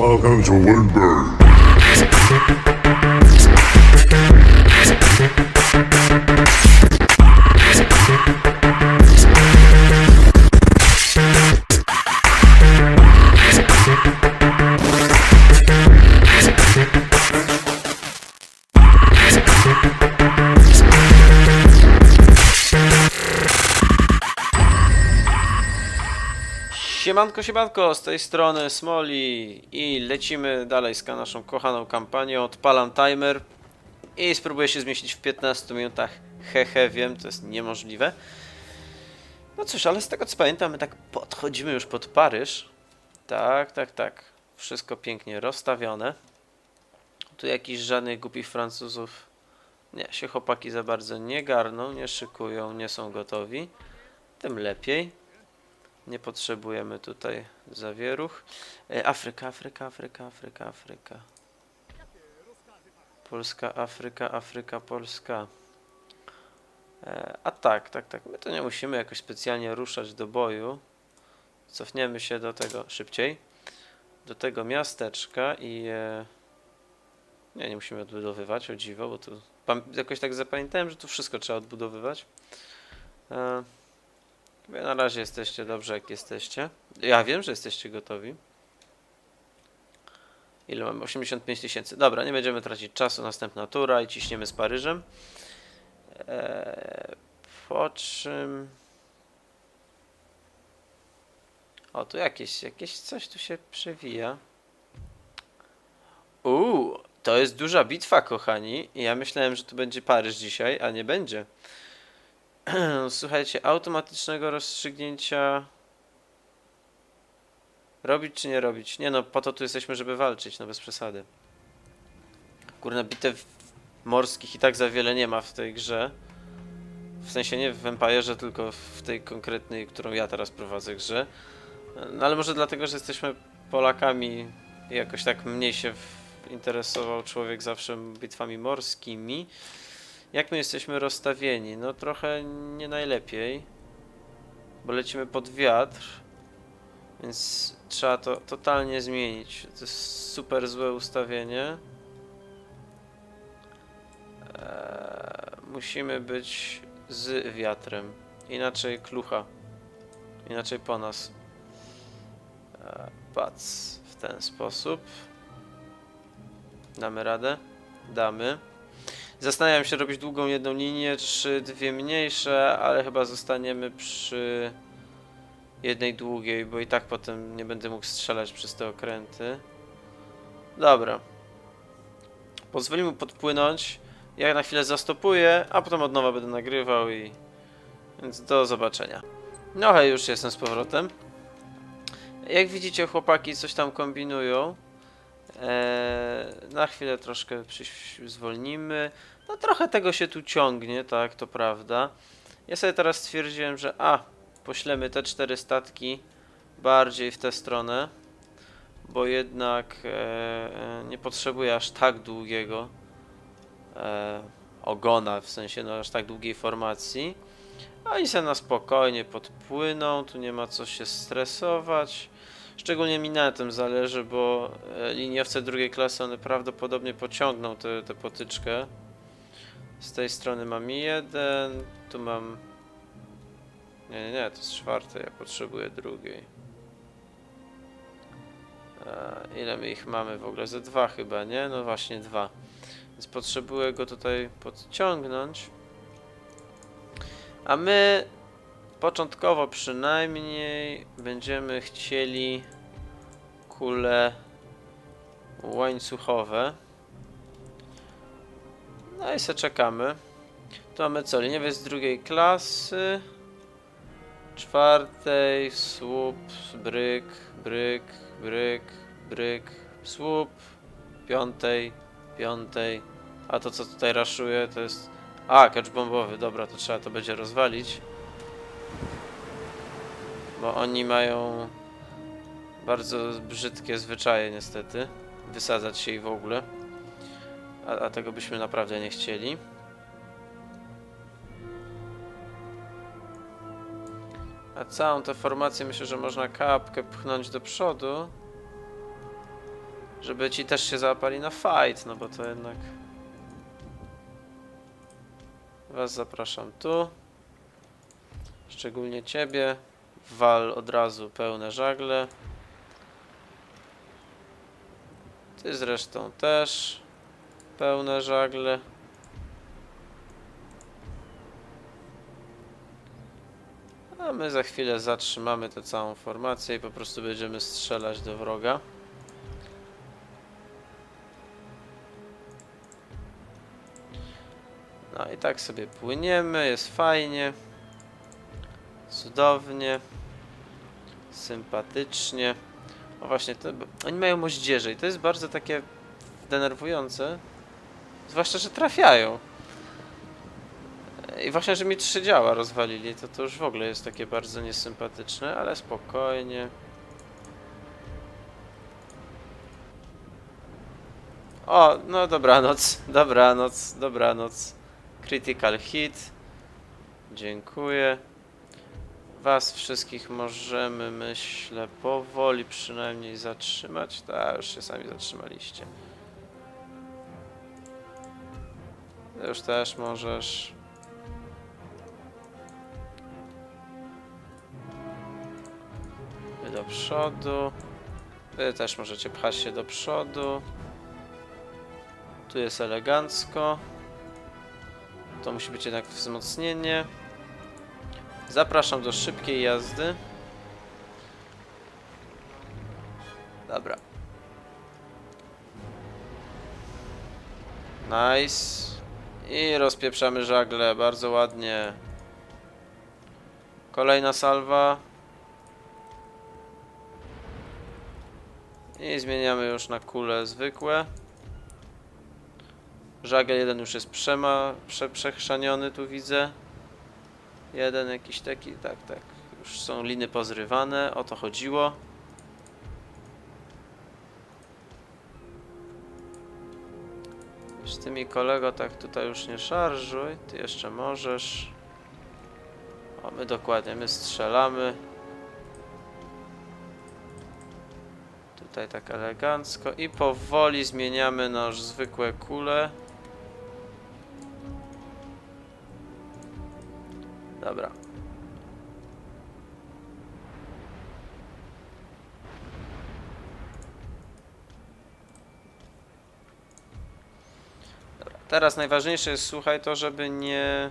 Welcome to Woodburn. Siemanko, siemanko, z tej strony Smoli i lecimy dalej z naszą kochaną kampanią. Odpalam timer i spróbuję się zmieścić w 15 minutach. Hehe, wiem, to jest niemożliwe. No cóż, ale z tego co pamiętam, my tak podchodzimy już pod Paryż. Tak, tak, tak. Wszystko pięknie rozstawione. Tu jakichś żadnych głupich Francuzów. Nie, się chłopaki za bardzo nie garną, nie szykują, nie są gotowi. Tym lepiej. Nie potrzebujemy tutaj zawieruch. E, Afryka, Afryka, Afryka, Afryka, Afryka. Polska, Afryka, Afryka, Polska. E, a tak, tak, tak. My to nie musimy jakoś specjalnie ruszać do boju. Cofniemy się do tego szybciej. Do tego miasteczka i. E, nie, nie musimy odbudowywać, o dziwo, bo tu. Jakoś tak zapamiętałem, że tu wszystko trzeba odbudowywać. Na razie jesteście dobrze jak jesteście. Ja wiem, że jesteście gotowi. Ile mamy? 85 tysięcy. Dobra, nie będziemy tracić czasu. Następna tura i ciśniemy z Paryżem. Eee, po czym... O, tu jakieś, jakieś coś tu się przewija. Uuu, to jest duża bitwa, kochani. Ja myślałem, że tu będzie Paryż dzisiaj, a nie będzie. Słuchajcie, automatycznego rozstrzygnięcia. Robić czy nie robić? Nie no, po to tu jesteśmy, żeby walczyć, no bez przesady. Kurna, bitew morskich i tak za wiele nie ma w tej grze. W sensie nie w Empire'ze, tylko w tej konkretnej, którą ja teraz prowadzę grze. No ale może dlatego, że jesteśmy Polakami jakoś tak mniej się interesował człowiek zawsze bitwami morskimi. Jak my jesteśmy rozstawieni? No trochę nie najlepiej, bo lecimy pod wiatr, więc trzeba to totalnie zmienić. To jest super złe ustawienie. Eee, musimy być z wiatrem, inaczej klucha, inaczej po nas. Eee, w ten sposób. Damy radę? Damy. Zastanawiam się robić długą jedną linię, czy dwie mniejsze, ale chyba zostaniemy przy jednej długiej, bo i tak potem nie będę mógł strzelać przez te okręty. Dobra. Pozwoli mu podpłynąć. Ja na chwilę zastopuję, a potem od nowa będę nagrywał i... Więc do zobaczenia. No hej, już jestem z powrotem. Jak widzicie, chłopaki coś tam kombinują. Eee, na chwilę troszkę zwolnimy. No trochę tego się tu ciągnie, tak, to prawda. Ja sobie teraz stwierdziłem, że a, poślemy te cztery statki bardziej w tę stronę, bo jednak e, e, nie potrzebuję aż tak długiego e, ogona, w sensie no aż tak długiej formacji. Oni sobie na spokojnie podpłyną, tu nie ma co się stresować. Szczególnie mi na tym zależy, bo e, liniowce drugiej klasy one prawdopodobnie pociągną tę potyczkę. Z tej strony mam jeden, tu mam... Nie, nie, nie, to jest czwarte, ja potrzebuję drugiej. E, ile my ich mamy w ogóle? Ze dwa chyba, nie? No właśnie dwa. Więc potrzebuję go tutaj podciągnąć. A my początkowo przynajmniej będziemy chcieli kule łańcuchowe. No i se czekamy. Tu mamy co? Liniowiec z drugiej klasy. Czwartej, słup, bryk, bryk, bryk, bryk, słup. Piątej, piątej. A to co tutaj raszuje to jest... A, kacz bombowy, dobra, to trzeba to będzie rozwalić. Bo oni mają bardzo brzydkie zwyczaje niestety. Wysadzać się i w ogóle. A, a tego byśmy naprawdę nie chcieli. A całą tę formację myślę, że można kapkę pchnąć do przodu. Żeby ci też się załapali na fight, no bo to jednak... Was zapraszam tu. Szczególnie ciebie. Wal od razu pełne żagle. Ty zresztą też. Pełne żagle. A my za chwilę zatrzymamy tę całą formację i po prostu będziemy strzelać do wroga. No i tak sobie płyniemy, jest fajnie. Cudownie. Sympatycznie. O właśnie, to, oni mają moździerze i to jest bardzo takie denerwujące. Zwłaszcza, że trafiają. I właśnie, że mi trzy działa rozwalili, to to już w ogóle jest takie bardzo niesympatyczne, ale spokojnie. O, no dobranoc, dobranoc, dobranoc. Critical hit. Dziękuję. Was wszystkich możemy, myślę, powoli przynajmniej zatrzymać. Tak, już się sami zatrzymaliście. Już też możesz. Wy do przodu. Wy też możecie pchać się do przodu. Tu jest elegancko. To musi być jednak wzmocnienie. Zapraszam do szybkiej jazdy. Dobra. Nice. I rozpieprzamy żagle, bardzo ładnie. Kolejna salwa. I zmieniamy już na kule zwykłe. Żagiel jeden już jest przema, prze, przechrzaniony, tu widzę. Jeden jakiś taki, tak, tak. Już są liny pozrywane, o to chodziło. Z tymi kolego tak tutaj już nie szarżuj, ty jeszcze możesz. O, my dokładnie, my strzelamy. Tutaj tak elegancko i powoli zmieniamy nasz zwykłe kule. Dobra. Dobra. Teraz najważniejsze jest, słuchaj, to, żeby nie...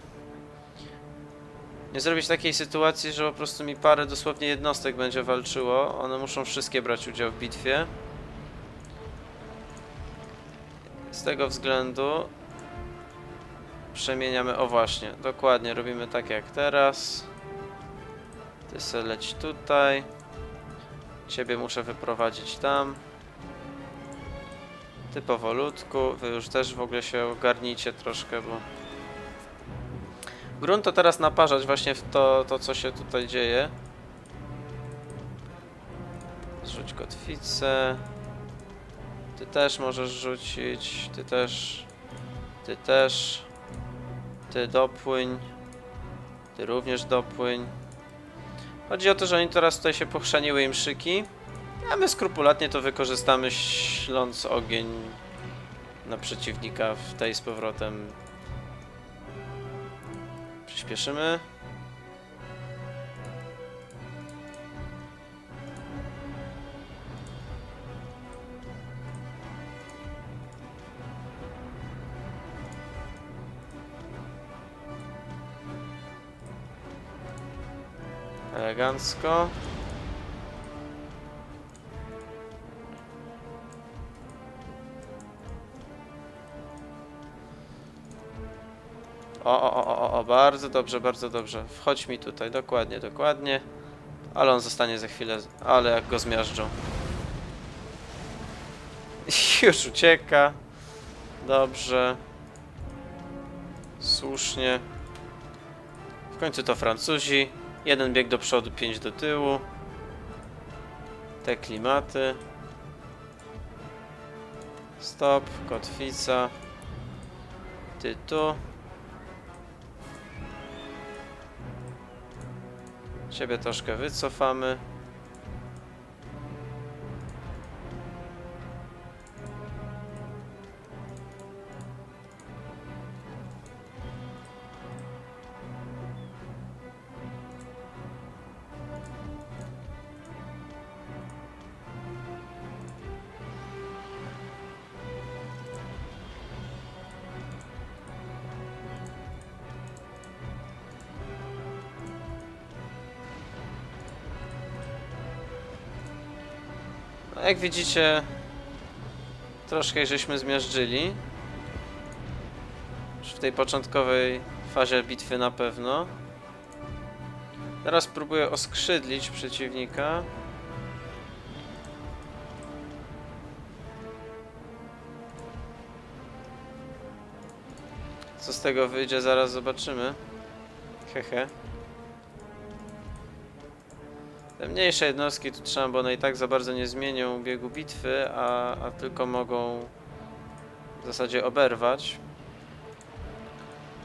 Nie zrobić takiej sytuacji, że po prostu mi parę dosłownie jednostek będzie walczyło. One muszą wszystkie brać udział w bitwie. Z tego względu przemieniamy, o właśnie, dokładnie, robimy tak jak teraz. Ty se leć tutaj. Ciebie muszę wyprowadzić tam. Ty powolutku, wy już też w ogóle się ogarnijcie troszkę, bo... Grunt to teraz naparzać właśnie w to, to co się tutaj dzieje. Zrzuć kotwicę. Ty też możesz rzucić, ty też, ty też. Ty dopłyń. Ty również dopłyń. Chodzi o to, że oni teraz tutaj się pochrzaniły im szyki, a my skrupulatnie to wykorzystamy, śląc ogień na przeciwnika w tej z powrotem. Przyspieszymy. Elegancko. O, o, o, o, o, bardzo dobrze, bardzo dobrze. Wchodź mi tutaj, dokładnie, dokładnie. Ale on zostanie za chwilę, ale jak go zmiażdżą. Już ucieka. Dobrze. Słusznie. W końcu to Francuzi. Jeden bieg do przodu, pięć do tyłu. Te klimaty. Stop, kotwica. Ty tu. Ciebie troszkę wycofamy. No, jak widzicie, troszkę żeśmy zmiażdżyli. Już w tej początkowej fazie bitwy na pewno. Teraz próbuję oskrzydlić przeciwnika. Co z tego wyjdzie, zaraz zobaczymy. Hehe. Te mniejsze jednostki tu trzeba, bo one i tak za bardzo nie zmienią biegu bitwy, a, a tylko mogą w zasadzie oberwać.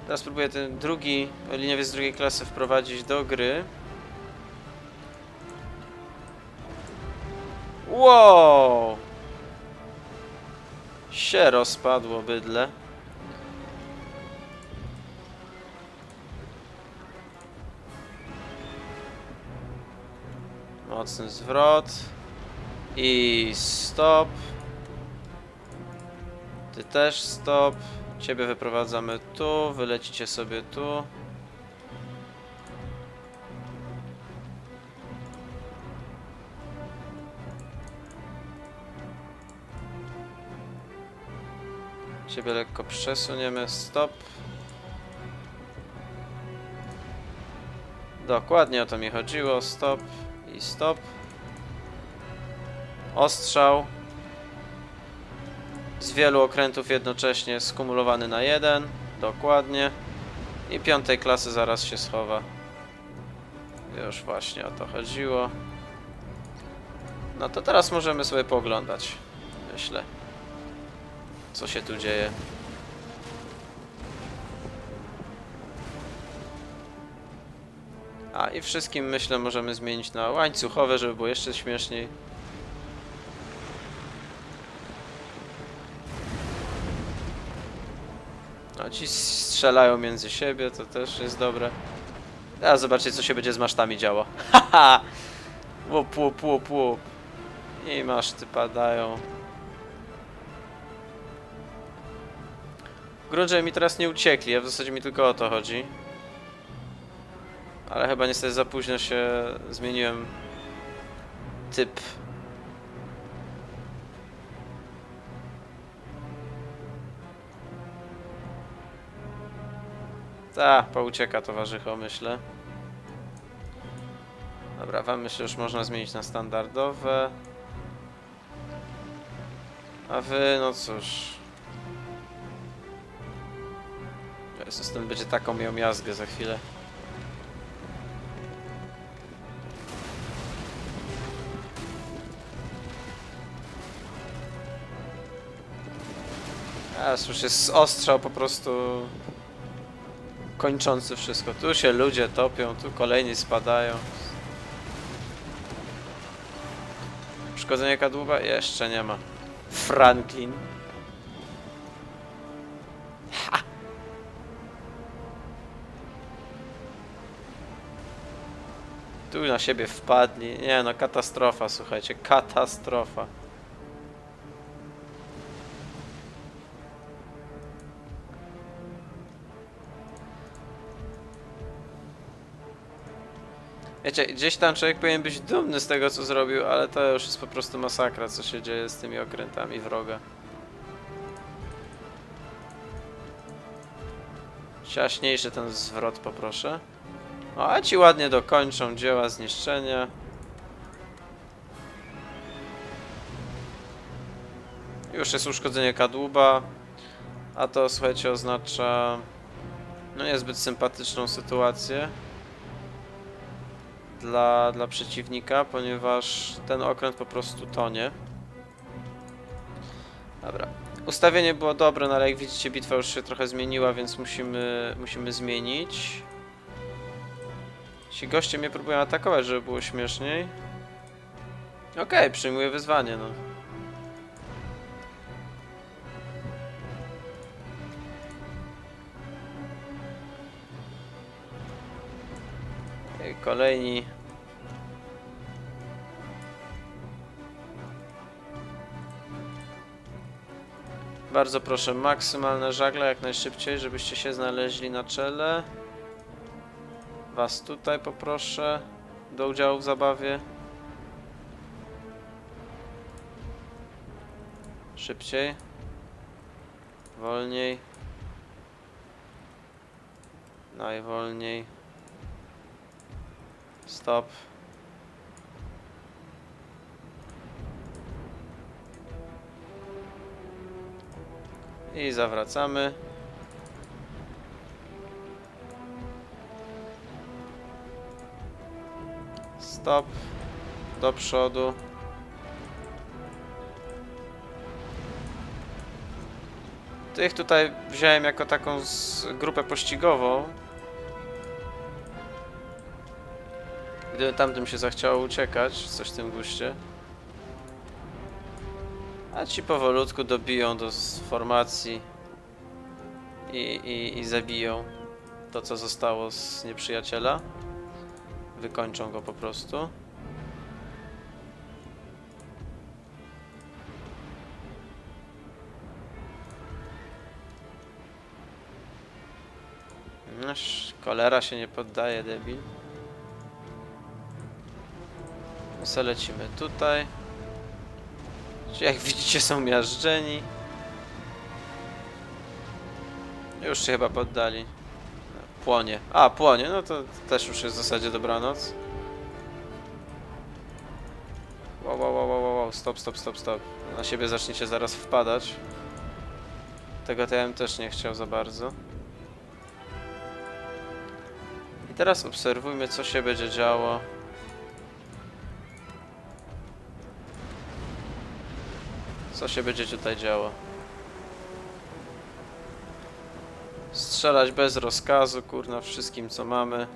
Teraz spróbuję ten drugi liniowiec drugiej klasy wprowadzić do gry. Wow! Się rozpadło bydle. Mocny zwrot. I stop. Ty też stop. Ciebie wyprowadzamy tu, wylecicie sobie tu. Ciebie lekko przesuniemy, stop. Dokładnie o to mi chodziło, stop i stop. Ostrzał. Z wielu okrętów jednocześnie skumulowany na jeden. Dokładnie. I piątej klasy zaraz się schowa. Już właśnie o to chodziło. No to teraz możemy sobie pooglądać. Myślę. Co się tu dzieje. I wszystkim myślę możemy zmienić na łańcuchowe, żeby było jeszcze śmieszniej. No ci strzelają między siebie, to też jest dobre. A zobaczcie co się będzie z masztami działo. Haha! Łup, łup, łup. I maszty padają. W gruncie mi teraz nie uciekli, a w zasadzie mi tylko o to chodzi. Ale chyba niestety za późno się zmieniłem typ. Ta, poucieka towarzycho, myślę. Dobra, wam myślę już można zmienić na standardowe. A wy, no cóż. Ten będzie taką miał miazgę za chwilę. A, już jest ostrzał po prostu kończący wszystko. Tu się ludzie topią, tu kolejni spadają. Uszkodzenie kadłuba? Jeszcze nie ma. Franklin. Ha! Tu na siebie wpadli. Nie no, katastrofa, słuchajcie, katastrofa. Wiecie, gdzieś tam człowiek powinien być dumny z tego, co zrobił, ale to już jest po prostu masakra, co się dzieje z tymi okrętami wroga. Ciaśniejszy ten zwrot poproszę. O, a ci ładnie dokończą dzieła zniszczenia. Już jest uszkodzenie kadłuba, a to słuchajcie oznacza no niezbyt sympatyczną sytuację dla, dla przeciwnika, ponieważ ten okręt po prostu tonie. Dobra. Ustawienie było dobre, no ale jak widzicie bitwa już się trochę zmieniła, więc musimy, musimy zmienić. Ci goście mnie próbują atakować, żeby było śmieszniej. Okej, przyjmuję wyzwanie, no. Kolejni. Bardzo proszę, maksymalne żagle jak najszybciej, żebyście się znaleźli na czele. Was tutaj poproszę do udziału w zabawie. Szybciej. Wolniej. Najwolniej. Stop. I zawracamy. Stop. Do przodu. Tych tutaj wziąłem jako taką grupę pościgową. Gdyby tamtym się zachciało uciekać, coś w tym guście. A ci powolutku dobiją do formacji i, i, i zabiją to, co zostało z nieprzyjaciela. Wykończą go po prostu. Noż, kolera się nie poddaje, debil. Se lecimy tutaj. Jak widzicie są miażdżeni. Już się chyba poddali. Płonie. A, płonie, no to też już jest w zasadzie dobranoc. Wow, wow, wow, wow, wow, stop, stop, stop, stop. Na siebie zaczniecie zaraz wpadać. Tego to ja bym też nie chciał za bardzo. I teraz obserwujmy, co się będzie działo. Co się będzie tutaj działo? Strzelać bez rozkazu, kurna, wszystkim co mamy.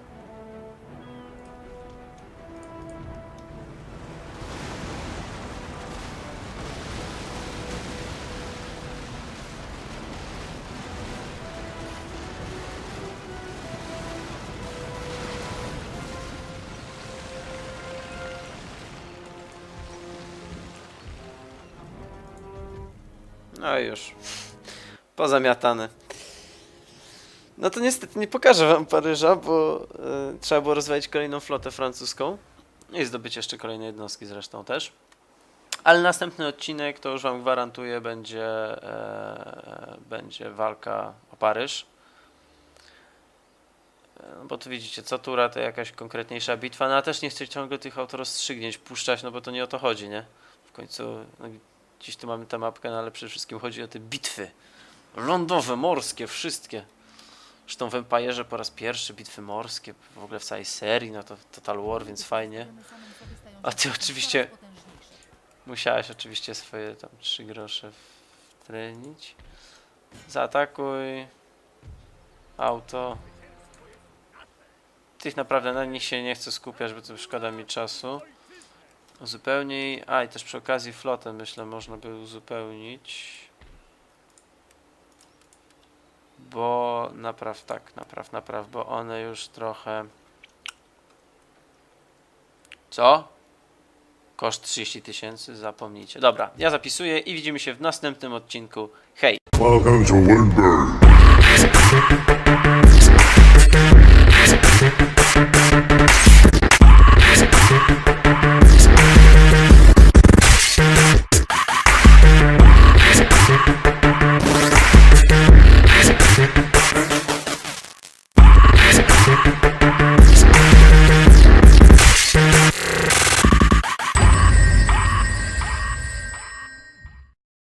No już. Pozamiatane. No to niestety nie pokażę wam Paryża, bo e, trzeba było rozwalić kolejną flotę francuską i zdobyć jeszcze kolejne jednostki zresztą też. Ale następny odcinek, to już wam gwarantuję, będzie, e, będzie walka o Paryż. E, bo tu widzicie, co tura to jakaś konkretniejsza bitwa, no a też nie chcę ciągle tych autorozstrzygnięć puszczać, no bo to nie o to chodzi, nie? W końcu no, Dziś tu mamy tę mapkę, no ale przede wszystkim chodzi o te bitwy. Lądowe, morskie, wszystkie. Zresztą w Empire'ze po raz pierwszy bitwy morskie, w ogóle w całej serii, no to Total War, więc fajnie. A ty oczywiście musiałeś oczywiście swoje tam trzy grosze wtrenić. Zaatakuj. Auto. Tych naprawdę na nich się nie chcę skupiać, bo to szkoda mi czasu. Uzupełnij. A i też przy okazji flotę myślę można by uzupełnić. Bo napraw tak, napraw, napraw, bo one już trochę. Co? Koszt 30 tysięcy, zapomnijcie. Dobra, ja zapisuję i widzimy się w następnym odcinku. Hej! Welcome to.